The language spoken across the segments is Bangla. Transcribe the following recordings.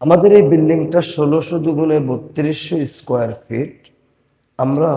আমাদের এই বিল্ডিংটা ষোলোশো দুগুণে বত্রিশশো স্কোয়ার ফিট। আমরা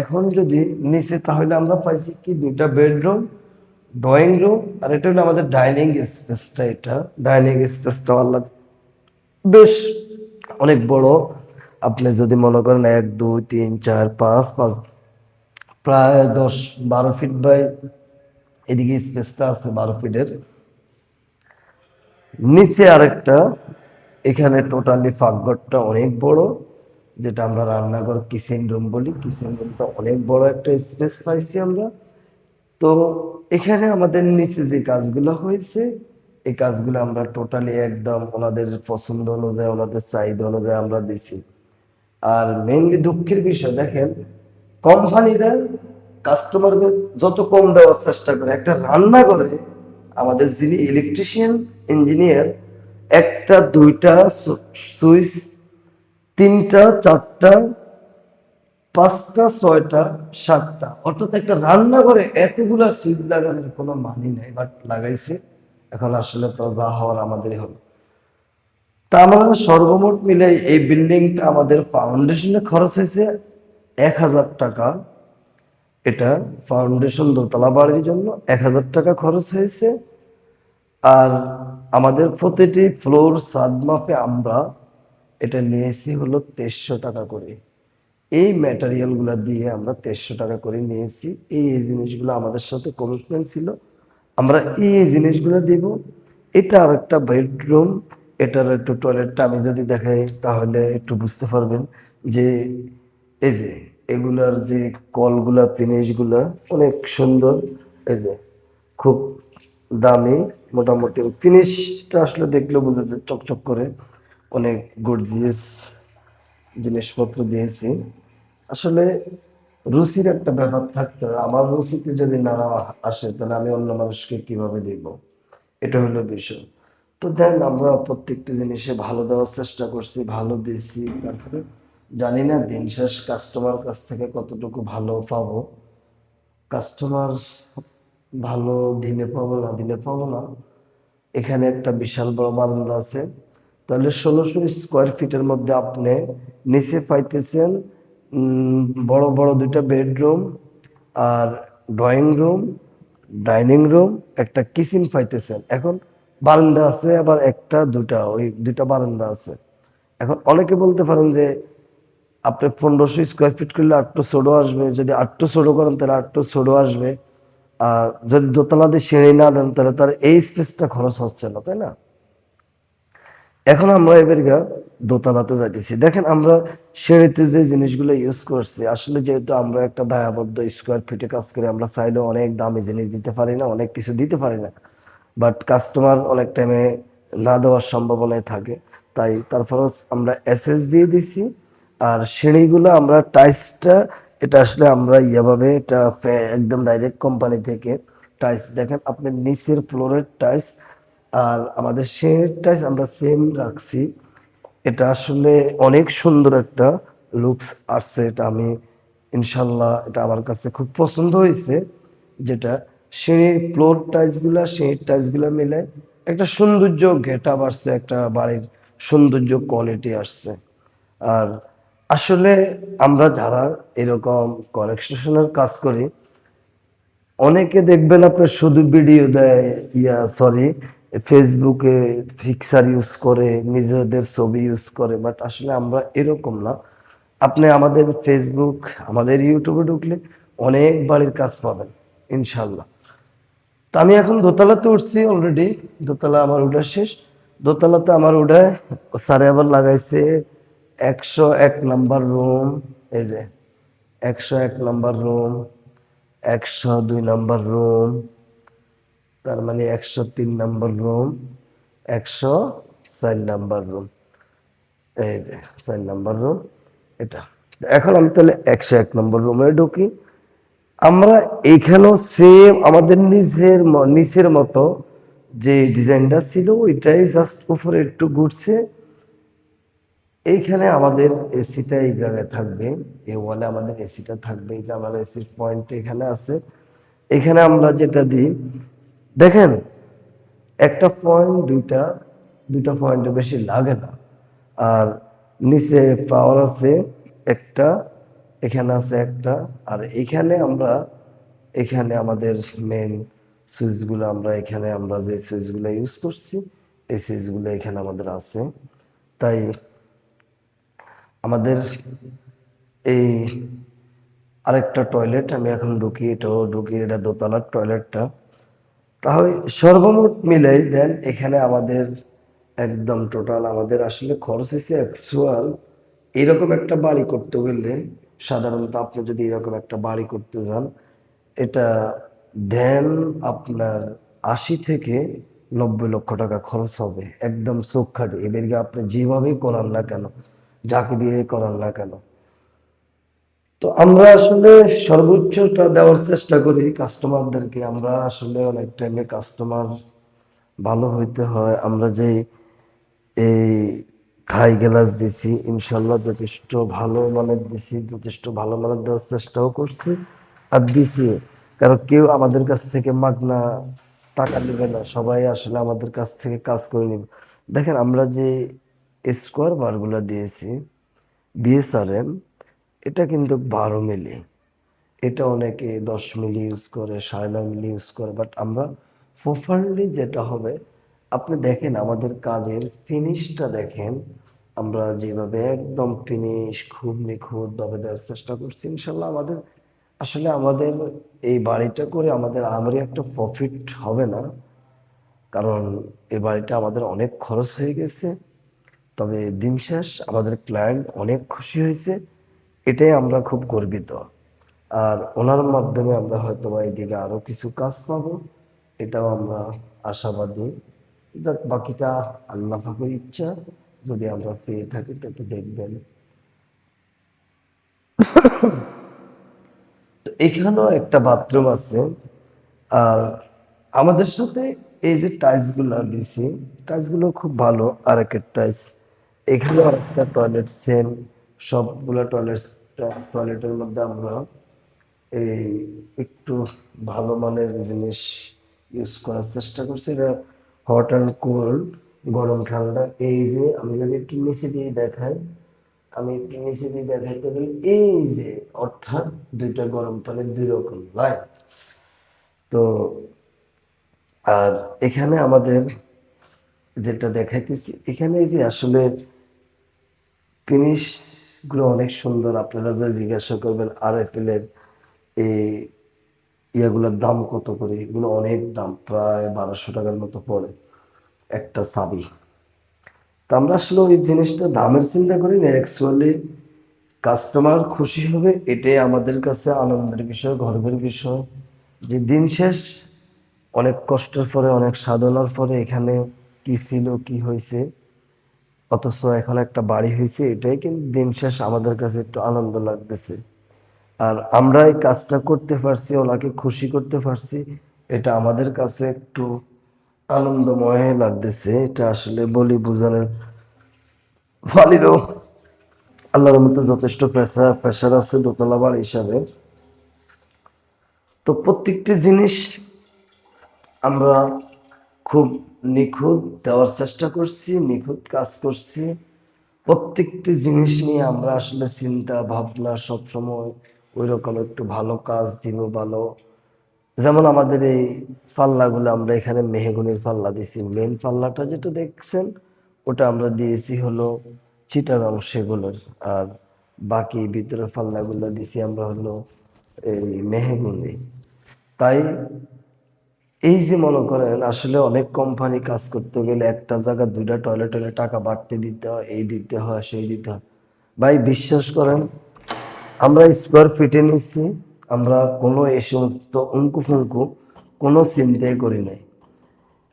এখন যদি নিচে, তাহলে আমরা পাইছি কি দুটা বেডরুম, ড্রয়িং রুম, আর এটা হলো আমাদের ডাইনিং স্পেসটা এটা, ডাইনিং স্পেসটা আল্লাহ বেশ, অনেক বড়। আপনি যদি মনে করেন এক, দুই, তিন, চার, পাঁচ পাঁচ, প্রায় দশ, বারো ফিট বাই এদিকে স্পেসটা আছে বারো ফিটের। নিচে আরেকটা এখানে টোটালি ফাঁকঘরটা অনেক বড়, যেটা আমরা রান্নাঘর কিচেন রুম বলি। কিচেন রুমটা অনেক বড় একটা স্পেস পাইছি আমরা। তো এখানে আমাদের নিচে যে কাজগুলো হয়েছে, এই কাজগুলো আমরা টোটালি একদম ওনাদের পছন্দ অনুযায়ী, ওনাদের চাহিদা অনুযায়ী আমরা দিছি। আর মেনলি দুঃখের বিষয়, দেখেন, কোম্পানিরা কাস্টমারকে যত কম দেওয়ার চেষ্টা করে, একটা রান্না করে আমাদের যিনি ইলেকট্রিশিয়ান ইঞ্জিনিয়ার একটা, দুইটা সুইচ, তিনটা, চারটা, পাঁচটা, ছয়টা, সাতটা। অর্থাৎ একটা রান্না করে এতগুলা সুইচ লাগানোর কোনো মানি নেই, বাট লাগাইছে। এখন আসলে তো যা হওয়ার আমাদেরই হলো। তা আমরা সর্বমোট মিলে এই বিল্ডিংটা আমাদের ফাউন্ডেশনে খরচ হয়েছে এক হাজার টাকা। এটা ফাউন্ডেশন দোতলা বাড়ির জন্য এক হাজার টাকা খরচ হয়েছে। আর আমাদের প্রতিটি ফ্লোর সাদ মাপে আমরা এটা নিয়েছি হলো তেইশশো টাকা করে। এই ম্যাটেরিয়ালগুলো দিয়ে আমরা তেইশশো টাকা করে নিয়েছি। এই জিনিসগুলো আমাদের সাথে কমিটমেন্ট ছিল। আমরা এই এই জিনিসগুলো দিব। এটা আর একটা বেডরুম এটার একটু টয়লেটটা আমি যদি দেখাই তাহলে একটু বুঝতে পারবেন যে এই যে এগুলার যে কলগুলা ফিনিশগুলা অনেক সুন্দর। এই যে খুব দামি, মোটামুটি। ফিনিশটা আসলে দেখলে বোঝা যায় চকচক করে। অনেক গর্জিয়াস জিনিসপত্র দিয়েছি। আসলে রুচির একটা ব্যাপার থাকতে হয়। আমার রুচিতে যদি না আসে, তাহলে আমি অন্য মানুষকে কীভাবে দিব এটা হলো বিষয়। তো দেন আমরা প্রত্যেকটা জিনিসে ভালো দেওয়ার চেষ্টা করছি, ভালো দিয়েছি। তারপরে জানি না, দিন শেষ কাস্টমার কাছ থেকে কতটুকু ভালো পাবো। কাস্টমার ভালো দিলে পাবো, না দিলে পাবো না। এখানে একটা বিশাল বড় বারান্দা আছে। তাহলে ষোলোশো স্কোয়ার ফিটের মধ্যে আপনি নিচে পাইতেছেন বড় বড় দুইটা বেডরুম আর ড্রয়িং রুম ডাইনিং রুম একটা কিচেন পাইতেছেন। এখন বারান্দা আছে, আবার একটা দুটা ওই দুটা বারান্দা আছে। এখন অনেকে বলতে পারেন যে আপনি পনেরোশো স্কোয়ার ফিট করলে আটটো ছোটো আসবে, যদি আটটো ছোটো করেন তাহলে আটটো ছোটো আসবে। যদি দোতলাতে সিঁড়ি না দেন, তাহলে তার এই স্পেসটা খরচ হচ্ছে না, তাই না? এখন আমরা এবার দোতলাতে যাইতেছি। দেখেন আমরা সিঁড়িতে যে জিনিসগুলো ইউজ করছি, আসলে যেহেতু আমরা একটা দায়াবদ্ধ স্কোয়ার ফিটে কাজ করে, আমরা চাইলে অনেক দামি জিনিস দিতে পারি না, অনেক কিছু দিতে পারি না। বাট কাস্টমার অনেক টাইমে না দেওয়ার সম্ভাবনায় থাকে, তাই তারপর আমরা এসএস দিয়ে দিছি। আর সিঁড়িগুলো আমরা টাইসটা এটা আসলে আমরা ইয়েভাবে এটা একদম ডাইরেক্ট কোম্পানি থেকে টাইস দেখেন, আপনি নিচের ফ্লোরের টাইস আর আমাদের সিঁড়ির টাইস আমরা সেম রাখছি। এটা আসলে অনেক সুন্দর একটা লুকস আসছে, এটা আমি ইনশাল্লাহ এটা আমার কাছে খুব পছন্দ হয়েছে। যেটা সিঁড়ির ফ্লোর টাইলসগুলা সিঁড়ির টাইলসগুলা মিলে একটা সৌন্দর্য ঘেটা আসছে, একটা বাড়ির সৌন্দর্য কোয়ালিটি আসছে। আর আসলে আমরা যারা এরকম কনস্ট্রাকশনের কাজ করি, অনেকে দেখবেন আপনার শুধু ভিডিও দেয়, ইয়া সরি ফেসবুকে ফিক্সার ইউজ করে, নিজেদের ছবি ইউজ করে বাট আসলে আমরা এরকম না। আপনি আমাদের ফেসবুক আমাদের ইউটিউবে ঢুকলে অনেক বাড়ির কাজ পাবেন, ইনশাল্লাহ। তো আমি এখন দোতলাতে উঠছি অলরেডি দোতলা আমার উঠা শেষ। দোতলাতে আমার উঠায় স্যারে আবার লাগাইছে একশো এক নাম্বার রুম, এই যে, একশো এক নাম্বার রুম, একশো দুই নাম্বার রুম, তার মানে একশো তিন নাম্বার রুম, একশো চার নাম্বার রুম, এই যে, চার নাম্বার রুম, এটা। এখন আমি তাহলে একশো এক নম্বর রুমে ঢুকি। আমরা এইখানেও সেম আমাদের নিজের নিচের মতো যে ডিজাইনটা ছিল, ওইটাই জাস্ট উপরে একটু ঘুরছে। এইখানে আমাদের এসিটা এই জায়গায় থাকবে, এই ওয়ালে আমাদের এসিটা থাকবে, এই যে আমার এসির পয়েন্ট এখানে আছে। এখানে আমরা যেটা দিই, দেখেন, একটা পয়েন্ট দুইটা দুইটা পয়েন্টে বেশি লাগে না। আর নিচে পাওয়ার আছে একটা, এখানে আছে একটা, আর এখানে আমরা, এখানে আমাদের মেন সুইচগুলো আমরা, এখানে আমরা যে সুইচগুলো ইউজ করছি, এই সুইচগুলো এখানে আমাদের আছে। তাই আমাদের এই আরেকটা টয়লেট আমি এখন ঢুকি, এটাও ঢুকি, এটা দোতলার টয়লেটটা তাহলে সর্বমোট মিলাই দেন, এখানে আমাদের একদম টোটাল আমাদের আসলে খরচ হয়েছে অ্যাকচুয়াল এরকম একটা বাড়ি করতে গেলে সাধারণত আপনি যদি এরকম একটা বাড়ি করতে যান, এটা দেন আপনার আশি থেকে নব্বই লক্ষ টাকা খরচ হবে, একদম চোখ খাটে। এদেরকে আপনি যেভাবেই করান না কেন যাকে দিয়ে করান না কেন? তো আমরা আসলে সর্বোচ্চটা দেওয়ার চেষ্টা করি কাস্টমারদেরকে। আমরা আসলে অনেক টাইমে কাস্টমার ভালো হইতে হয়। আমরা যে এই থাই গ্লাস দিছি, ইনশাল্লাহ যথেষ্ট ভালো মানের দিছি, যথেষ্ট ভালো মানের দেওয়ার চেষ্টাও করছি আর দিছি। কারণ কেউ আমাদের কাছ থেকে মাগনা টাকা নেবে না, সবাই আসলে আমাদের কাছ থেকে কাজ করে নেবে। দেখেন আমরা যে স্কোয়ার বারগুলো দিয়েছি, বিএসআরএম, এটা কিন্তু বারো মিলি। এটা অনেকে দশ মিলি ইউজ করে, সাড়ে নয় মিলি ইউজ করে বাট আমরা প্রপারলি যেটা হবে, আপনি দেখেন আমাদের কাজের ফিনিশটা দেখেন, আমরা যেভাবে একদম ফিনিশ খুব নিখুঁতভাবে দেওয়ার চেষ্টা করছি, ইনশাল্লাহ আমাদের, আসলে আমাদের এই বাড়িটা করে আমাদের আমারই একটা প্রফিট হবে না, কারণ এই বাড়িটা আমাদের অনেক খরচ হয়ে গেছে। তবে দিন শেষ আমাদের ক্লায়েন্ট অনেক খুশি হয়েছে, এটাই আমরা খুব গর্বিত। আর ওনার মাধ্যমে আমরা হয়তো বা এদিকে আরও কিছু কাজ পাবো, এটাও আমরা আশাবাদী। যাক, বাকিটা আল্লাহ ফাঁকের ইচ্ছা, যদি আমরা পেয়ে থাকি তাতে দেখবেন। তো এখানেও একটা বাথরুম আছে, আর আমাদের সাথে এই যে টাইলসগুলো দিছি টাইলসগুলো খুব ভালো, আর একের টাইলস এখানেও একটা টয়লেট সেম সবগুলো টয়লেট টয়লেটের মধ্যে আমরা এই একটু ভালো মানের জিনিস ইউজ করার চেষ্টা করছি। এটা হট অ্যান্ড কোল্ড গরম, ঠান্ডা। এই যে আমি যদি একটু নিচে দিয়ে দেখাই, আমি একটু নিচে দিয়ে দেখাইতে পারি এই যে অর্থাৎ দুইটা গরম পানির দুই রকম লাইন তো, আর এখানে আমাদের যেটা দেখাইতেছি, এখানে যে আসলে ফিনিশগুলো অনেক সুন্দর। আপনারা যা জিজ্ঞাসা করবেন আর এফ এর এই ইয়াগুলোর দাম কত করে? এগুলো অনেক দাম, প্রায় বারোশো টাকার মতো পড়ে একটা চাবি। তো আমরা আসলে ওই জিনিসটা দামের চিন্তা করি না অ্যাকচুয়ালি কাস্টমার খুশি হবে, এটাই আমাদের কাছে আনন্দের বিষয়, গর্বের বিষয়। যে দিন শেষ, অনেক কষ্টের পরে, অনেক সাধনার পরে এখানে কি ছিল, কি হয়েছে অথচ এখন একটা বাড়ি হয়েছে এটাই কিন্তু দিন শেষ আমাদের কাছে একটু আনন্দ লাগতেছে। আর আমরা এই কাজটা করতে পারছি, ওনাকে খুশি করতে পারছি, এটা আমাদের কাছে একটু আনন্দময় লাগতেছে। এটা আসলে বলি বোঝানোর ফালিরও আল্লাহর মতো যথেষ্ট পেশা প্রেশার আছে দোতলা বাড়ি হিসাবে। তো প্রত্যেকটি জিনিস আমরা খুব নিখুঁত, দেওয়ার চেষ্টা করছি, নিখুঁত কাজ করছি। প্রত্যেকটি জিনিস নিয়ে আমরা আসলে চিন্তা, ভাবনা সবসময় ওই রকম একটু ভালো কাজ দিব, ভালো। যেমন আমাদের এই পাল্লাগুলো আমরা এখানে মেহগুনির পাল্লা দিছি মেন পাল্লাটা যেটা দেখছেন, ওটা আমরা দিয়েছি হলো চিটাগাং সেগুলোর। আর বাকি ভিতরে পাল্লাগুলো দিয়েছি আমরা হলো এই মেহগুনি। তাই এই যে মনে করেন, আসলে অনেক কোম্পানি কাজ করতে গেলে একটা জায়গা দুইটা টয়লেট হলে টাকা বাড়তে দিতে হয়, এই দিতে হয়, সেই দিতে হয়। ভাই, বিশ্বাস করেন, আমরা স্কোয়ার ফিটে নিচ্ছি আমরা কোনো এ সমস্ত উঙ্কু ফুঙ্কু কোনো চিন্তাই করি নাই।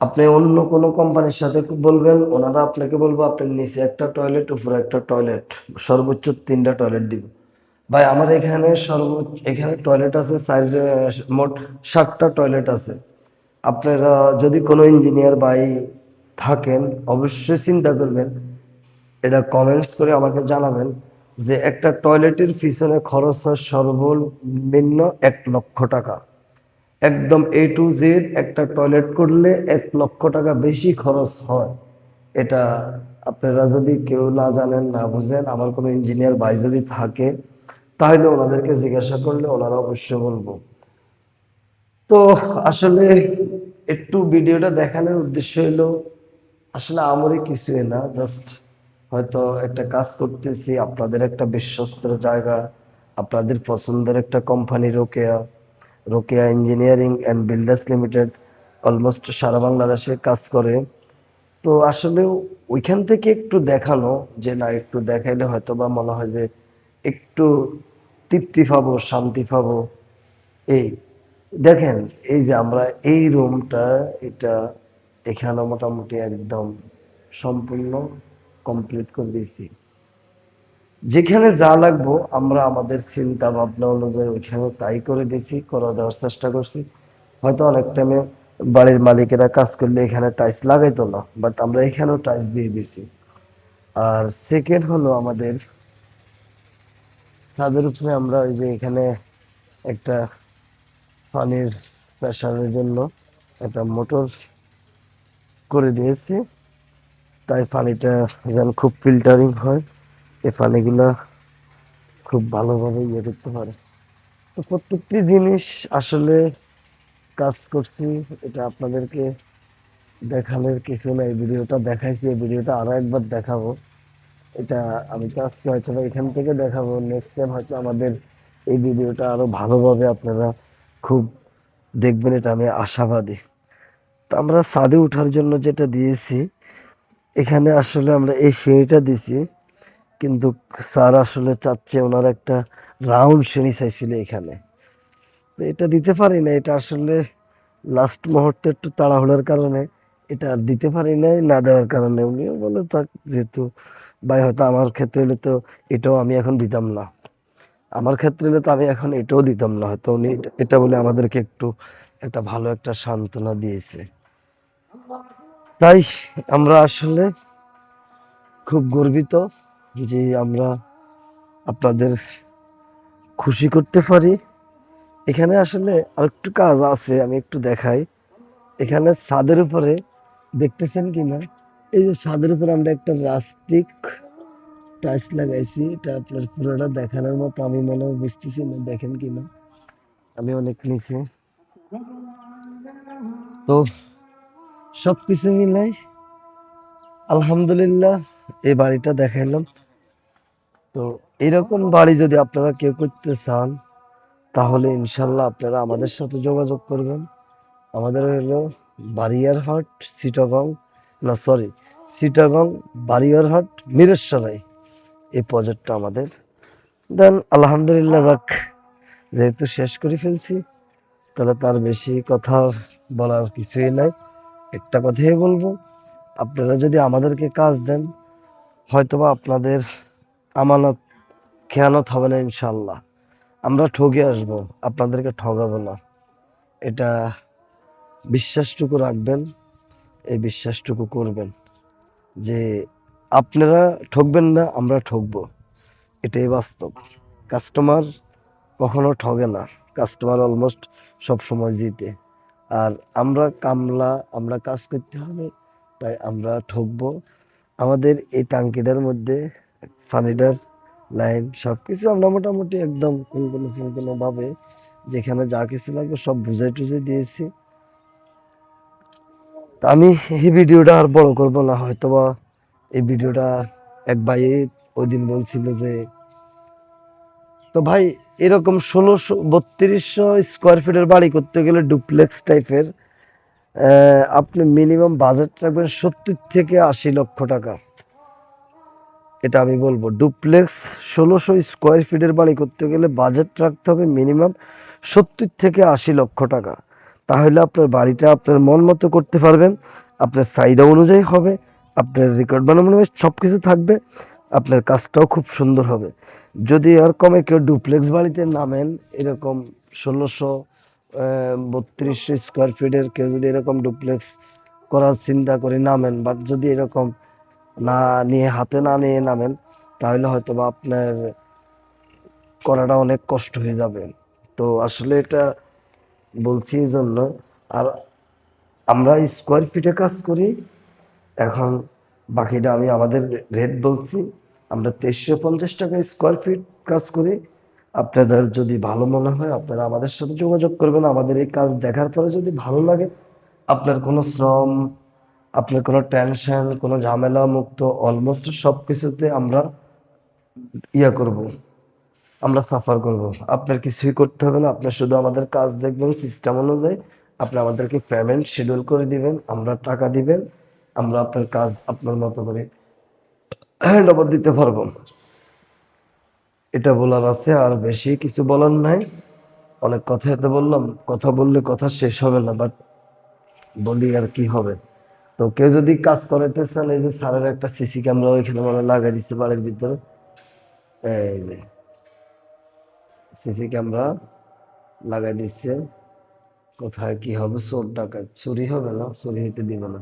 আপনি অন্য কোনো কোম্পানির সাথে বলবেন, ওনারা আপনাকে বলব আপনার নিচে একটা টয়লেট উপরে একটা টয়লেট সর্বোচ্চ তিনটা টয়লেট দিব। ভাই, আমার এখানে সর্বোচ্চ, এখানে টয়লেট আছে সাইড মোট সাতটা টয়লেট আছে। আপনারা যদি কোনো ইঞ্জিনিয়ার ভাই থাকেন, অবশ্যই চিন্তা করবেন, এটা কমেন্টস করে আমাকে জানাবেন যে একটা টয়লেটের পিছনে খরচ হয় সর্বনিম্ন এক লক্ষ টাকা। একদম এ টু জেড একটা টয়লেট করলে এক লক্ষ টাকা বেশি খরচ হয়। এটা আপনারা যদি কেউ না জানেন, না বুঝেন, আমার কোনো ইঞ্জিনিয়ার ভাই যদি থাকে, তাহলে ওনাদেরকে জিজ্ঞাসা করলে ওনারা অবশ্যই বলব। তো আসলে একটু ভিডিওটা দেখানোর উদ্দেশ্য হলো, আসলে আমারই কিছুই না জাস্ট হয়তো একটা কাজ করতেছি, আপনাদের একটা বিশ্বস্ত জায়গা, আপনাদের পছন্দের একটা company Rokeya Rokeya engineering and builders limited almost সারা বাংলাদেশে কাজ করে। তো আসলে ওইখান থেকে একটু দেখানো, যে না, একটু দেখাইলে হয়তো বা মনে হয় যে একটু তৃপ্তি পাবো, শান্তি পাবো। এই দেখেন, এই যে আমরা এই রুমটা, এটা এখানে মোটামুটি একদম সম্পূর্ণ কমপ্লিট করে দিয়েছি। যেখানে যা লাগবো আমরা আমাদের চিন্তা ভাবনা অনুযায়ী ওইখানে তাই করে দিয়েছি, করে দেওয়ার চেষ্টা করছি। হয়তো অনেক টাইমে বাড়ির মালিকেরা কাজ করলে এখানে টাইলস লাগাইতো না বাট আমরা এখানেও টাইলস দিয়ে দিয়েছি। আর সেকেন্ড হলো আমাদের ছাদের উপরে আমরা ওই যে এখানে একটা পানির প্রেশারের জন্য একটা মোটর করে দিয়েছি। তাই পানিটা যেন খুব ফিল্টারিং হয় এই পানিগুলা খুব ভালোভাবে ইয়ে করতে পারে। তো প্রত্যেকটি জিনিস আসলে কাজ করছি, এটা আপনাদেরকে দেখানোর কিছু না এই ভিডিওটা দেখাইছি, এই ভিডিওটা আরও একবার দেখাবো। এটা আমি আজকে হয়তো এখান থেকে দেখাবো নেক্সট টাইম হয়তো আমাদের এই ভিডিওটা আরও ভালোভাবে আপনারা খুব দেখবেন এটা আমি আশাবাদী। তো আমরা ছাদে ওঠার জন্য যেটা দিয়েছি, এখানে আসলে আমরা এই সিঁড়িটা দিছি, কিন্তু স্যার আসলে চাচ্ছে ওনার একটা রাউন্ড সিঁড়ি চাইছিল এখানে। তো এটা দিতে পারি না এটা আসলে লাস্ট মুহূর্তে একটু তাড়াহুড়ার কারণে এটা আর দিতে পারি নাই, না দেওয়ার কারণে। উনিও বলে, থাক, যেহেতু ভাই হয়তো আমার ক্ষেত্রে হলে তো এটাও আমি এখন দিতাম না। আমার ক্ষেত্রে তো আমি এখন এটাও দিতাম না, হয়তো উনি এটা- বলে আমাদেরকে একটু একটা ভালো একটা সান্ত্বনা দিয়েছে। তাই আমরা আসলে খুব গর্বিত যে আমরা আপনাদের খুশি করতে পারি। এখানে আসলে আরেকটু কাজ আছে, আমি একটু দেখাই। এখানে ছাদের উপরে দেখতেছেন কি না এই যে ছাদের উপরে আমরা একটা রাস্টিক টাইলস লাগাইছি এটা আপনার পুরোটা দেখানোর মতো আমি মনে হয় বুঝতেছি না, দেখেন কিনা আমি অনেক নিচে। তো সব কিছু মিলাই আলহামদুলিল্লাহ এই বাড়িটা দেখাইলাম। তো এরকম বাড়ি যদি আপনারা কেউ করতে চান, তাহলে ইনশাল্লাহ আপনারা আমাদের সাথে যোগাযোগ করবেন। আমাদের হলো বারিয়ারহাট সিটাগং, না সরি সিটাগং বারিয়ারহাট মিরেশ্বরাই এই প্রজেক্টটা আমাদের। দেন আলহামদুলিল্লাহ, যাক, যেহেতু শেষ করে ফেলছি, তাহলে তার বেশি কথা বলার কিছুই নাই। একটা কথাই বলব, আপনারা যদি আমাদেরকে কাজ দেন, হয়তোবা আপনাদের আমানত, খেয়ানত হবে না ইনশাল্লাহ আমরা ঠকে আসব, আপনাদেরকে ঠগাবো না। এটা বিশ্বাসটুকু রাখবেন, এই বিশ্বাসটুকু করবেন যে আপনারা ঠকবেন না, আমরা ঠকবো। এটাই বাস্তব। কাস্টমার কখনো ঠগে না। কাস্টমার অলমোস্ট সব সময় জিতে। আর আমরা কামলা, আমরা কাজ করতে হবে, তাই আমরা ঠকবো। আমাদের এই টাঙ্কিটার মধ্যে, ফানিটার, লাইন সব কিছু আমরা মোটামুটি একদম কোনো কোনো কোনো কোনোভাবে যেখানে যা কিছু লাগবে সব বুঝাই টুঝাই দিয়েছি। আমি এই ভিডিওটা আর বড় করব না, হয়তোবা এই ভিডিওটা এক ভাই ওই দিন বলছিল যে, তো ভাই, এরকম ষোলোশো, বত্রিশশো স্কোয়ার ফিটের বাড়ি করতে গেলে ডুপ্লেক্স টাইপের আপনি মিনিমাম বাজেট রাখবেন সত্তর থেকে আশি লক্ষ টাকা। এটা আমি বলব ডুপ্লেক্স ষোলোশো স্কোয়ার ফিটের বাড়ি করতে গেলে বাজেট রাখতে হবে মিনিমাম সত্তর থেকে আশি লক্ষ টাকা। তাহলে আপনার বাড়িটা আপনার মন মতো করতে পারবেন, আপনার চাহিদা অনুযায়ী হবে। আপনার রেকর্ড বানানো সব কিছু থাকবে, আপনার কাজটাও খুব সুন্দর হবে। যদি আর কমে কেউ ডুপ্লেক্স বাড়িতে নামেন, এরকম ষোলোশো বত্রিশশো স্কোয়ার ফিটের কেউ যদি এরকম ডুপ্লেক্স করার চিন্তা করে নামেন বাট যদি এরকম না নিয়ে, হাতে না নিয়ে নামেন, তাহলে হয়তো বা আপনার করাটা অনেক কষ্ট হয়ে যাবে। তো আসলে এটা বলছি এই জন্য, আর আমরা স্কোয়ার ফিটে কাজ করি এখন বাকিটা আমি আমাদের রেট বলছি। আমরা তেইশশো পঞ্চাশ টাকা স্কোয়ার ফিট কাজ করি। আপনাদের যদি ভালো মনে হয়, আপনারা আমাদের সাথে যোগাযোগ করবেন। আমাদের এই কাজ দেখার পরে যদি ভালো লাগে, আপনার কোনো শ্রম, আপনার কোনো টেনশন কোনো ঝামেলা মুক্ত অলমোস্ট সব কিছুতে আমরা ইয়া করব। আমরা সাফার করব। আপনার কিছুই করতে হবে না। আপনার শুধু আমাদের কাজ দেখবেন সিস্টেম অনুযায়ী। আপনি আমাদেরকে পেমেন্ট শিডিউল করে দিবেন। আমরা টাকা দিবেন। আমরা আপনার কাজ আপনার মতো করে হ্যান্ড ওভার দিতে পারব। এটা বলার আছে, আর বেশি কিছু বলার নাই। অনেক কথা এতে বললাম, কথা বললে কথা শেষ হবে না বাট বলি আর কি হবে। তো কেউ যদি কাজ করাইতে চান, এই যে স্যারের একটা সিসি ক্যামেরা ওইখানে মানে লাগাই দিচ্ছে বাড়ির ভিতরে। এই যে সিসি ক্যামেরা লাগাই দিচ্ছে কোথায় কি হবে? চোর ডাকাত, চুরি হবে না? চুরি হইতে দিবে না।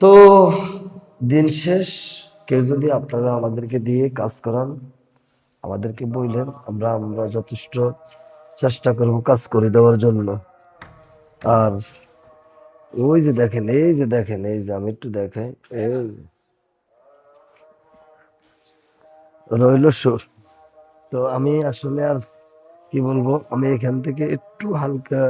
তো দিন শেষ কেউ যদি আপনারা আমাদেরকে দিয়ে কাজ করান, আমাদেরকে বললেন, আমরা আমরা যথেষ্ট চেষ্টা করব কাজ করে দেওয়ার জন্য আর ওই যে দেখেন, এই যে দেখেন, এই যে আমি একটু দেখাই, এই। রইল সুর তো আমি আসলে আর কি বলব, আমি এখান থেকে একটু হালকা